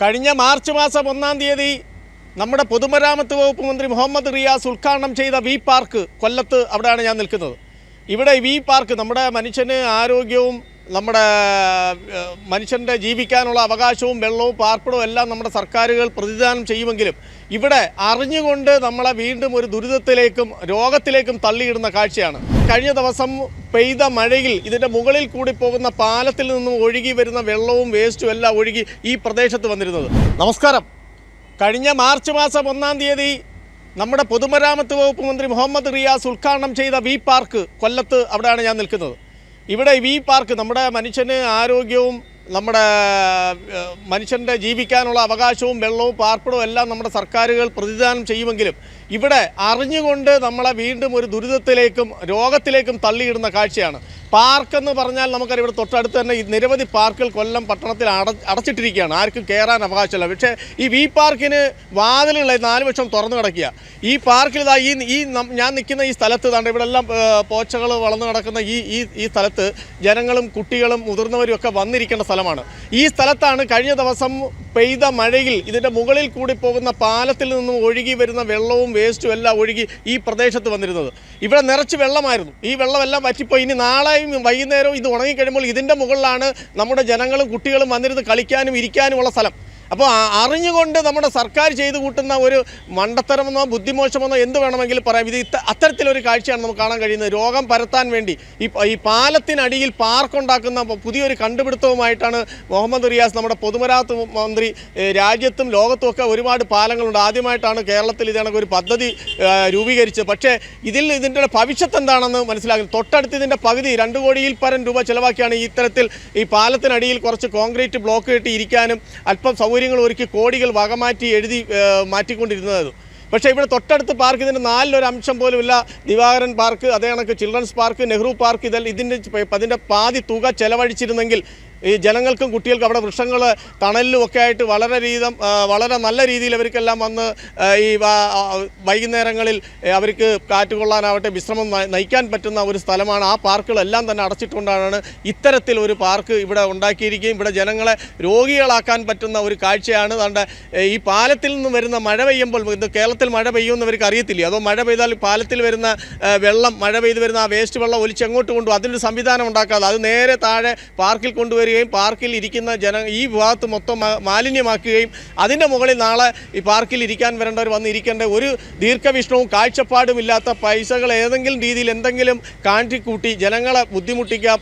കഴിഞ്ഞ മാർച്ച് മാസം ഒന്നാം തീയതി നമ്മുടെ പൊതുമരാമത്ത് വകുപ്പ് മന്ത്രി മുഹമ്മദ് റിയാസ് ഉദ്ഘാടനം ചെയ്ത വി പാർക്ക് കൊല്ലത്ത് അവിടെയാണ് ഞാൻ നിൽക്കുന്നത്. ഇവിടെ വി പാർക്ക് നമ്മുടെ മനുഷ്യന് ആരോഗ്യവും നമ്മുടെ മനുഷ്യന്റെ ജീവിക്കാനുള്ള അവകാശവും വെള്ളവും പാർപ്പിടവും എല്ലാം നമ്മുടെ സർക്കാരുകൾ പ്രതിദാനം ചെയ്യുമെങ്കിലും ഇവിടെ അറിഞ്ഞുകൊണ്ട് നമ്മളെ വീണ്ടും ഒരു ദുരിതത്തിലേക്കും രോഗത്തിലേക്കും തള്ളിയിടുന്ന കാഴ്ചയാണ്. കഴിഞ്ഞ ദിവസം പെയ്ത മഴയിൽ ഇതിന്റെ മുകളിൽ കൂടി പോകുന്ന പാലത്തിൽ നിന്നും ഒഴുകി വരുന്ന വെള്ളവും വേസ്റ്റും എല്ലാം ഒഴുകി ഈ പ്രദേശത്ത് വന്നിരുന്നത്. നമസ്കാരം. കഴിഞ്ഞ മാർച്ച് മാസം ഒന്നാം തീയതി നമ്മുടെ പൊതുമരാമത്ത് വകുപ്പ് മന്ത്രി മുഹമ്മദ് റിയാസ് ഉദ്ഘാടനം ചെയ്ത വി പാർക്ക് കൊല്ലത്ത് അവിടെയാണ് ഞാൻ നിൽക്കുന്നത്. ഇവിടെ വി പാർക്ക് നമ്മുടെ മനുഷ്യന് ആരോഗ്യവും നമ്മുടെ മനുഷ്യന്റെ ജീവിക്കാനുള്ള അവകാശവും വെള്ളവും പാർപ്പിടവും എല്ലാം നമ്മുടെ സർക്കാരുകൾ പ്രതിദാനം ചെയ്യുമെങ്കിലും ഇവിടെ അറിഞ്ഞുകൊണ്ട് നമ്മളെ വീണ്ടും ഒരു ദുരിതത്തിലേക്കും രോഗത്തിലേക്കും തള്ളിയിടുന്ന കാഴ്ചയാണ്. പാർക്ക് എന്ന് പറഞ്ഞാൽ നമുക്കറിയാം ഇവിടെ തൊട്ടടുത്ത് തന്നെ ഈ നിരവധി പാർക്കുകൾ കൊല്ലം പട്ടണത്തിൽ അട അടച്ചിട്ടിരിക്കുകയാണ്. ആർക്കും കയറാൻ അവകാശമില്ല. പക്ഷേ ഈ വി പാർക്കിന് വാതിലുള്ള നാല് വർഷം തുറന്നു കിടക്കുക. ഈ പാർക്കിൽ ഇതാ ഈ ഈ ഞാൻ നിൽക്കുന്ന ഈ സ്ഥലത്ത് താണ്ട് ഇവിടെ എല്ലാം പോച്ചകൾ വളർന്നു കിടക്കുന്ന ഈ ഈ ഈ സ്ഥലത്ത് ജനങ്ങളും കുട്ടികളും മുതിർന്നവരും ഒക്കെ വന്നിരിക്കേണ്ട സ്ഥലമാണ്. ഈ സ്ഥലത്താണ് കഴിഞ്ഞ ദിവസം പെയ്ത മഴയിൽ ഇതിന്റെ മുകളിൽ കൂടി പോകുന്ന പാലത്തിൽ നിന്നും ഒഴുകി വരുന്ന വെള്ളവും വേസ്റ്റും എല്ലാം ഒഴുകി ഈ പ്രദേശത്ത് വന്നിരുന്നത്. ഇവിടെ നിറച്ച് വെള്ളമായിരുന്നു. ഈ വെള്ളമെല്ലാം പറ്റിപ്പോയി ഇനി നാളെയും വൈകുന്നേരവും ഇത് ഉണങ്ങിക്കഴിയുമ്പോൾ ഇതിന്റെ മുകളിലാണ് നമ്മുടെ ജനങ്ങളും കുട്ടികളും വന്നിരുന്ന് കളിക്കാനും ഇരിക്കാനുമുള്ള സ്ഥലം. അപ്പോൾ അറിഞ്ഞുകൊണ്ട് നമ്മുടെ സർക്കാർ ചെയ്തു കൂട്ടുന്ന ഒരു മണ്ടത്തരമെന്നോ ബുദ്ധിമോശമെന്നോ എന്ത് വേണമെങ്കിലും പറയാം. ഇത് ഇത്ത അത്തരത്തിലൊരു കാഴ്ചയാണ് നമുക്ക് കാണാൻ കഴിയുന്നത്. രോഗം പരത്താൻ വേണ്ടി ഈ ഈ പാലത്തിനടിയിൽ പാർക്കുണ്ടാക്കുന്ന പുതിയൊരു കണ്ടുപിടുത്തവുമായിട്ടാണ് മുഹമ്മദ് റിയാസ് നമ്മുടെ പൊതുമരാമത്ത് മന്ത്രി രാജ്യത്തും ലോകത്തും ഒക്കെ ഒരുപാട് പാലങ്ങളുണ്ട്. ആദ്യമായിട്ടാണ് കേരളത്തിൽ ഇതേണക്ക് ഒരു പദ്ധതി രൂപീകരിച്ചത്. പക്ഷേ ഇതിൽ ഇതിന്റെ ഭവിഷ്യത്ത് എന്താണെന്ന് മനസ്സിലാക്കുന്നത് തൊട്ടടുത്ത് ഇതിന്റെ പകുതി രണ്ട് കോടിയിൽ പരം രൂപ ചിലവാക്കിയാണ് ഇത്തരത്തിൽ ഈ പാലത്തിനടിയിൽ കുറച്ച് കോൺക്രീറ്റ് ബ്ലോക്ക് കെട്ടി ഇരിക്കാനും അല്പം സൗകര്യങ്ങൾ ഒരുക്കി കോടികൾ വകമാറ്റി എഴുതി മാറ്റിക്കൊണ്ടിരുന്നത്. പക്ഷേ ഇവിടെ തൊട്ടടുത്ത് പാർക്ക് ഇതിന്റെ നാലിലൊരു അംശം പോലുമില്ല. ദിവാകരൻ പാർക്ക് അതേ കണക്ക് ചിൽഡ്രൻസ് പാർക്ക് നെഹ്റു പാർക്ക് ഇതെല്ലാം ഇതിന്റെ അതിന്റെ പാതി തുക ചെലവഴിച്ചിരുന്നെങ്കിൽ ഈ ജനങ്ങൾക്കും കുട്ടികൾക്കും അവിടെ വൃക്ഷങ്ങൾ തണലിലും ഒക്കെ ആയിട്ട് വളരെ രീതം വളരെ നല്ല രീതിയിൽ അവർക്കെല്ലാം വന്ന് ഈ വൈകുന്നേരങ്ങളിൽ അവർക്ക് കാറ്റ് കൊള്ളാനാവട്ടെ വിശ്രമം നയിക്കാൻ പറ്റുന്ന ഒരു സ്ഥലമാണ്. ആ പാർക്കുകളെല്ലാം തന്നെ അടച്ചിട്ടുകൊണ്ടാണ് ഇത്തരത്തിൽ ഒരു പാർക്ക് ഇവിടെ ഉണ്ടാക്കിയിരിക്കുകയും ഇവിടെ ജനങ്ങളെ രോഗികളാക്കാൻ പറ്റുന്ന ഒരു കാഴ്ചയാണ്. അതുകൊണ്ട് ഈ പാലത്തിൽ നിന്ന് വരുന്ന മഴ പെയ്യുമ്പോൾ ഇത് കേരളത്തിൽ മഴ പെയ്യുമെന്ന് അവർക്ക് അറിയത്തില്ല? അതോ മഴ പെയ്താൽ പാലത്തിൽ വരുന്ന വെള്ളം മഴ പെയ്ത് വരുന്ന ആ വേസ്റ്റ് വെള്ളം ഒലിച്ച് എങ്ങോട്ട് കൊണ്ടുപോകും? അതിനൊരു സംവിധാനം ഉണ്ടാക്കാതെ അത് നേരെ താഴെ പാർക്കിൽ കൊണ്ടുവരികയും പാർക്കിൽ ഇരിക്കുന്ന ജന ഈ ഭാഗത്ത് മൊത്തം മാലിന്യമാക്കുകയും അതിന്റെ മുകളിൽ നാളെ ഈ പാർക്കിൽ ഇരിക്കാൻ വരേണ്ടവർ വന്ന് ഇരിക്കേണ്ട ഒരു ദീർഘവീക്ഷണവും കാഴ്ചപ്പാടും ഇല്ലാത്ത പൈസകൾ ഏതെങ്കിലും രീതിയിൽ എന്തെങ്കിലും കാണിക്കൂട്ടി ജനങ്ങളെ ബുദ്ധിമുട്ടിക്കുക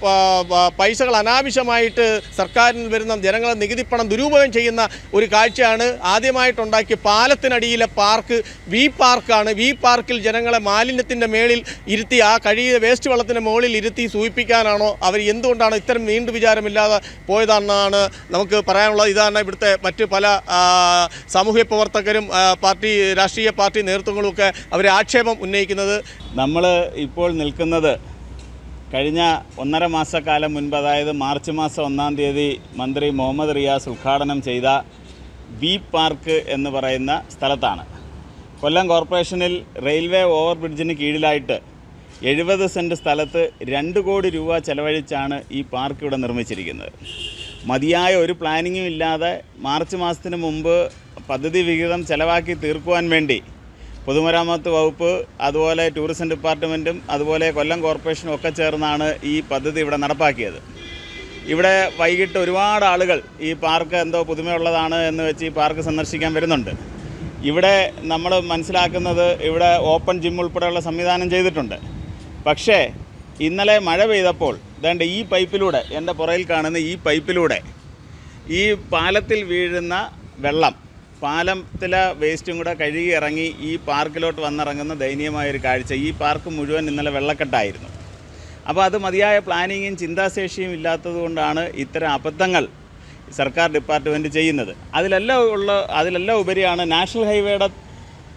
പൈസകൾ അനാവശ്യമായിട്ട് സർക്കാരിൽ വരുന്ന ജനങ്ങളെ നികുതി പണം ദുരുപയോഗം ചെയ്യുന്ന ഒരു കാഴ്ചയാണ് ആദ്യമായിട്ടുണ്ടാക്കിയ പാലത്തിനടിയിലെ പാർക്ക്. വി പാർക്കാണ്. വി പാർക്കിൽ ജനങ്ങളെ മാലിന്യത്തിന്റെ മേളിൽ ഇരുത്തി ആ കഴിയ വേസ്റ്റ് വെള്ളത്തിന്റെ മുകളിൽ ഇരുത്തി സൂചിപ്പിക്കാനാണോ അവർ എന്തുകൊണ്ടാണ് ഇത്തരം നീണ്ടു വിചാരമില്ലാതെ പോയതാണെന്നാണ് നമുക്ക് പറയാനുള്ളത്. ഇതാണ് ഇവിടുത്തെ മറ്റ് പല സാമൂഹ്യ പ്രവർത്തകരും പാർട്ടി രാഷ്ട്രീയ പാർട്ടി നേതൃത്വങ്ങളുമൊക്കെ അവരെ ആക്ഷേപം ഉന്നയിക്കുന്നത്. നമ്മൾ ഇപ്പോൾ നിൽക്കുന്നത് കഴിഞ്ഞ ഒന്നര മാസക്കാലം മുൻപ് അതായത് മാർച്ച് മാസം ഒന്നാം തീയതി മന്ത്രി മുഹമ്മദ് റിയാസ് ഉദ്ഘാടനം ചെയ്ത വി പാർക്ക് എന്ന് പറയുന്ന സ്ഥലത്താണ്. കൊല്ലം കോർപ്പറേഷനിൽ റെയിൽവേ ഓവർ ബ്രിഡ്ജിന് കീഴിലായിട്ട് എഴുപത് സെന്റ് സ്ഥലത്ത് രണ്ട് കോടി രൂപ ചെലവഴിച്ചാണ് ഈ പാർക്ക് ഇവിടെ നിർമ്മിച്ചിരിക്കുന്നത്. മതിയായ ഒരു പ്ലാനിങ്ങും ഇല്ലാതെ മാർച്ച് മാസത്തിന് മുമ്പ് പദ്ധതി വിഹിതം ചെലവാക്കി തീർക്കുവാൻ വേണ്ടി പൊതുമരാമത്ത് വകുപ്പ് അതുപോലെ ടൂറിസം ഡിപ്പാർട്ട്മെന്റും അതുപോലെ കൊല്ലം കോർപ്പറേഷനും ഒക്കെ ചേർന്നാണ് ഈ പദ്ധതി ഇവിടെ നടപ്പാക്കിയത്. ഇവിടെ വൈകിട്ട് ഒരുപാട് ആളുകൾ ഈ പാർക്ക് എന്തോ പുതുമയുള്ളതാണ് എന്ന് വെച്ച് ഈ പാർക്ക് സന്ദർശിക്കാൻ വരുന്നുണ്ട്. ഇവിടെ നമ്മൾ മനസ്സിലാക്കുന്നത് ഇവിടെ ഓപ്പൺ ജിം ഉൾപ്പെടെയുള്ള സംവിധാനം ചെയ്തിട്ടുണ്ട്. പക്ഷേ ഇന്നലെ മഴ പെയ്തപ്പോൾ ഇതാണ്ട് ഈ പൈപ്പിലൂടെ എന്റെ പുറയിൽ കാണുന്ന ഈ പൈപ്പിലൂടെ ഈ പാലത്തിൽ വീഴുന്ന വെള്ളം പാലത്തിലെ വേസ്റ്റും കൂടെ കഴുകി ഇറങ്ങി ഈ പാർക്കിലോട്ട് വന്നിറങ്ങുന്ന ദയനീയമായൊരു കാഴ്ച. ഈ പാർക്ക് മുഴുവൻ ഇന്നലെ വെള്ളക്കെട്ടായിരുന്നു. അപ്പോൾ അത് മതിയായ പ്ലാനിങ്ങും ചിന്താശേഷിയും ഇല്ലാത്തതുകൊണ്ടാണ് ഇത്തരം അബദ്ധങ്ങൾ സർക്കാർ ഡിപ്പാർട്ട്മെന്റ് ചെയ്യുന്നത്. അതിലെല്ലാം ഉള്ള അതിലെല്ലാം ഉപരിയാണ് നാഷണൽ ഹൈവേയുടെ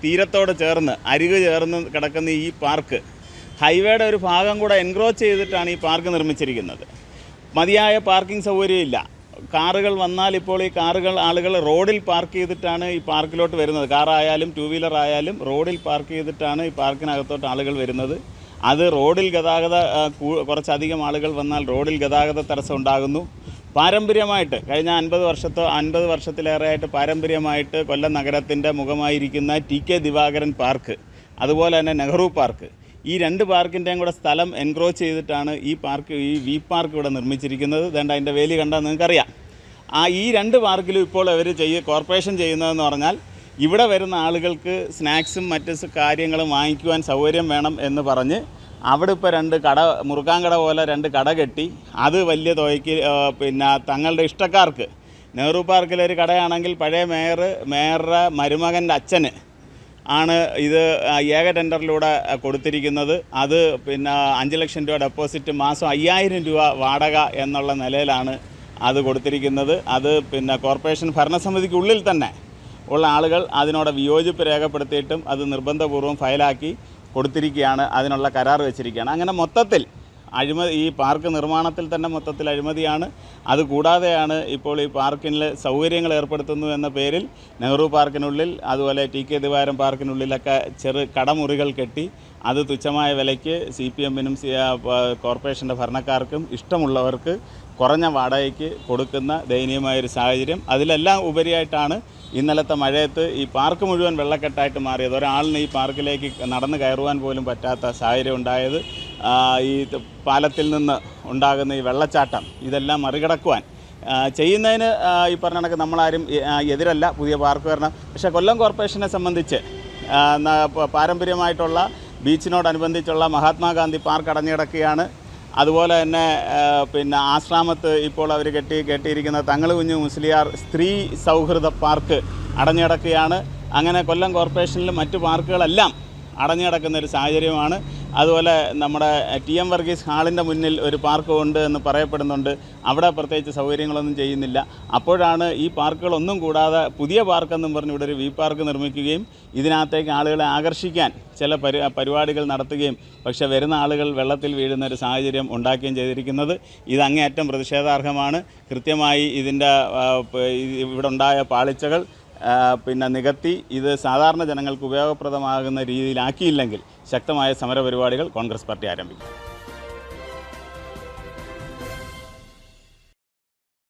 തീരത്തോട് ചേർന്ന് അരികു ചേർന്ന് കിടക്കുന്ന ഈ പാർക്ക്. ഹൈവേയുടെ ഒരു ഭാഗം കൂടെ എൻക്രോച്ച് ചെയ്തിട്ടാണ് ഈ പാർക്ക് നിർമ്മിച്ചിരിക്കുന്നത്. മതിയായ പാർക്കിംഗ് സൗകര്യമില്ല. കാറുകൾ വന്നാൽ ഇപ്പോൾ ഈ കാറുകൾ ആളുകൾ റോഡിൽ പാർക്ക് ചെയ്തിട്ടാണ് ഈ പാർക്കിലോട്ട് വരുന്നത്. കാറായാലും ടു വീലർ ആയാലും റോഡിൽ പാർക്ക് ചെയ്തിട്ടാണ് ഈ പാർക്കിനകത്തോട്ട് ആളുകൾ വരുന്നത്. അത് റോഡിൽ ഗതാഗത കുറച്ചധികം ആളുകൾ വന്നാൽ റോഡിൽ ഗതാഗത തടസ്സം ഉണ്ടാകുന്നു. പാരമ്പര്യമായിട്ട് കഴിഞ്ഞ അൻപത് വർഷത്തോ അൻപത് വർഷത്തിലേറെയായിട്ട് പാരമ്പര്യമായിട്ട് കൊല്ലം നഗരത്തിന്റെ മുഖമായിരിക്കുന്ന ടി കെ ദിവാകരൻ പാർക്ക് അതുപോലെ തന്നെ നെഹ്റു പാർക്ക് ഈ രണ്ട് പാർക്കിന്റെയും കൂടെ സ്ഥലം എൻക്രോച്ച് ചെയ്തിട്ടാണ് ഈ പാർക്ക് ഈ വി പാർക്ക് ഇവിടെ നിർമ്മിച്ചിരിക്കുന്നത്. വേണ്ട അതിന്റെ വേലി കണ്ടാൽ നിങ്ങൾക്കറിയാം. ആ ഈ രണ്ട് പാർക്കിലും ഇപ്പോൾ അവർ ചെയ്യ കോർപ്പറേഷൻ ചെയ്യുന്നതെന്ന് പറഞ്ഞാൽ ഇവിടെ വരുന്ന ആളുകൾക്ക് സ്നാക്സും മറ്റ് കാര്യങ്ങളും വാങ്ങിക്കുവാൻ സൗകര്യം വേണം എന്ന് പറഞ്ഞ് അവിടെ ഇപ്പോൾ രണ്ട് കട മുറുക്കാൻകട പോലെ രണ്ട് കട കെട്ടി. അത് വലിയ തുകയ്ക്ക് പിന്നെ തങ്ങളുടെ ഇഷ്ടക്കാർക്ക്. നെഹ്റു പാർക്കിലൊരു കടയാണെങ്കിൽ പഴയ മേയർ മേയറുടെ മരുമകന്റെ അച്ഛന് ആണ് ഇത് ഏക ടെൻഡറിലൂടെ കൊടുത്തിരിക്കുന്നത്. അത് പിന്നെ അഞ്ച് ലക്ഷം രൂപ ഡെപ്പോസിറ്റ് മാസം അയ്യായിരം രൂപ വാടക എന്നുള്ള നിലയിലാണ് അത് കൊടുത്തിരിക്കുന്നത്. അത് പിന്നെ കോർപ്പറേഷൻ ഭരണസമിതിക്കുള്ളിൽ തന്നെ ഉള്ള ആളുകൾ അതിനോട് വിയോജിപ്പ് രേഖപ്പെടുത്തിയിട്ടും അത് നിർബന്ധപൂർവം ഫയലാക്കി കൊടുത്തിരിക്കുകയാണ് അതിനുള്ള കരാർ വെച്ചിരിക്കുകയാണ്. അങ്ങനെ മൊത്തത്തിൽ അഴിമതി ഈ പാർക്ക് നിർമ്മാണത്തിൽ തന്നെ മൊത്തത്തിൽ അഴിമതിയാണ്. അതുകൂടാതെയാണ് ഇപ്പോൾ ഈ പാർക്കിൽ സൗകര്യങ്ങൾ ഏർപ്പെടുത്തുന്നു എന്ന പേരിൽ നെഹ്റു പാർക്കിനുള്ളിൽ അതുപോലെ ടി കെ ദിവാരം പാർക്കിനുള്ളിലൊക്കെ ചെറു കടമുറികൾ കെട്ടി അത് തുച്ഛമായ വിലയ്ക്ക് സി പി എമ്മിനും കോർപ്പറേഷന്റെ ഭരണക്കാർക്കും ഇഷ്ടമുള്ളവർക്ക് കുറഞ്ഞ വാടകയ്ക്ക് കൊടുക്കുന്ന ദയനീയമായ ഒരു സാഹചര്യം. അതിലെല്ലാം ഉപരിയായിട്ടാണ് ഇന്നലത്തെ മഴയത്ത് ഈ പാർക്ക് മുഴുവൻ വെള്ളക്കെട്ടായിട്ട് മാറിയത്. ഒരാളിന് ഈ പാർക്കിലേക്ക് നടന്ന് കയറുവാൻ പോലും പറ്റാത്ത സാഹചര്യം ഉണ്ടായത്. ഈ പാലത്തിൽ നിന്ന് ഉണ്ടാകുന്ന ഈ വെള്ളച്ചാട്ടം ഇതെല്ലാം മറികടക്കുവാൻ. ചെയ്യുന്നതിന് ഈ പറഞ്ഞ കണക്ക് നമ്മളാരും എതിരല്ല പുതിയ പാർക്ക് വരണം. പക്ഷേ കൊല്ലം കോർപ്പറേഷനെ സംബന്ധിച്ച് പാരമ്പര്യമായിട്ടുള്ള ബീച്ചിനോടനുബന്ധിച്ചുള്ള മഹാത്മാഗാന്ധി പാർക്ക് അടഞ്ഞുകിടക്കുകയാണ് അതുപോലെ തന്നെ പിന്നെ ആശ്രാമത്ത് ഇപ്പോൾ അവർ കെട്ടി കെട്ടിയിരിക്കുന്ന തങ്ങൾ കുഞ്ഞു മുസ്ലിയാർ സ്ത്രീ സൗഹൃദ പാർക്ക് അടഞ്ഞുകിടക്കുകയാണ് അങ്ങനെ കൊല്ലം കോർപ്പറേഷനിലും മറ്റു പാർക്കുകളെല്ലാം അടഞ്ഞുകിടക്കുന്ന ഒരു സാഹചര്യമാണ്. അതുപോലെ നമ്മുടെ ടി എം വർഗീസ് ഹാളിന്റെ മുന്നിൽ ഒരു പാർക്ക് ഉണ്ട് എന്ന് പറയപ്പെടുന്നുണ്ട്. അവിടെ പ്രത്യേകിച്ച് സൗകര്യങ്ങളൊന്നും ചെയ്യുന്നില്ല. അപ്പോഴാണ് ഈ പാർക്കുകളൊന്നും കൂടാതെ പുതിയ പാർക്കെന്നും പറഞ്ഞ് ഇവിടെ ഒരു വി പാർക്ക് നിർമ്മിക്കുകയും ഇതിനകത്തേക്ക് ആളുകളെ ആകർഷിക്കാൻ ചില പരി പരിപാടികൾ നടത്തുകയും പക്ഷേ വരുന്ന ആളുകൾ വെള്ളത്തിൽ വീഴുന്ന ഒരു സാഹചര്യം ഉണ്ടാക്കുകയും ചെയ്തിരിക്കുന്നത് ഇത് അങ്ങേയറ്റം പ്രതിഷേധാർഹമാണ്. കൃത്യമായി ഇതിന്റെ ഇവിടെ ഉണ്ടായ പാളിച്ചകൾ പിന്നെ നികത്തി ഇത് സാധാരണ ജനങ്ങൾക്ക് ഉപയോഗപ്രദമാകുന്ന രീതിയിലാക്കിയില്ലെങ്കിൽ ശക്തമായ സമരപരിപാടികൾ കോൺഗ്രസ് പാർട്ടി ആരംഭിക്കും.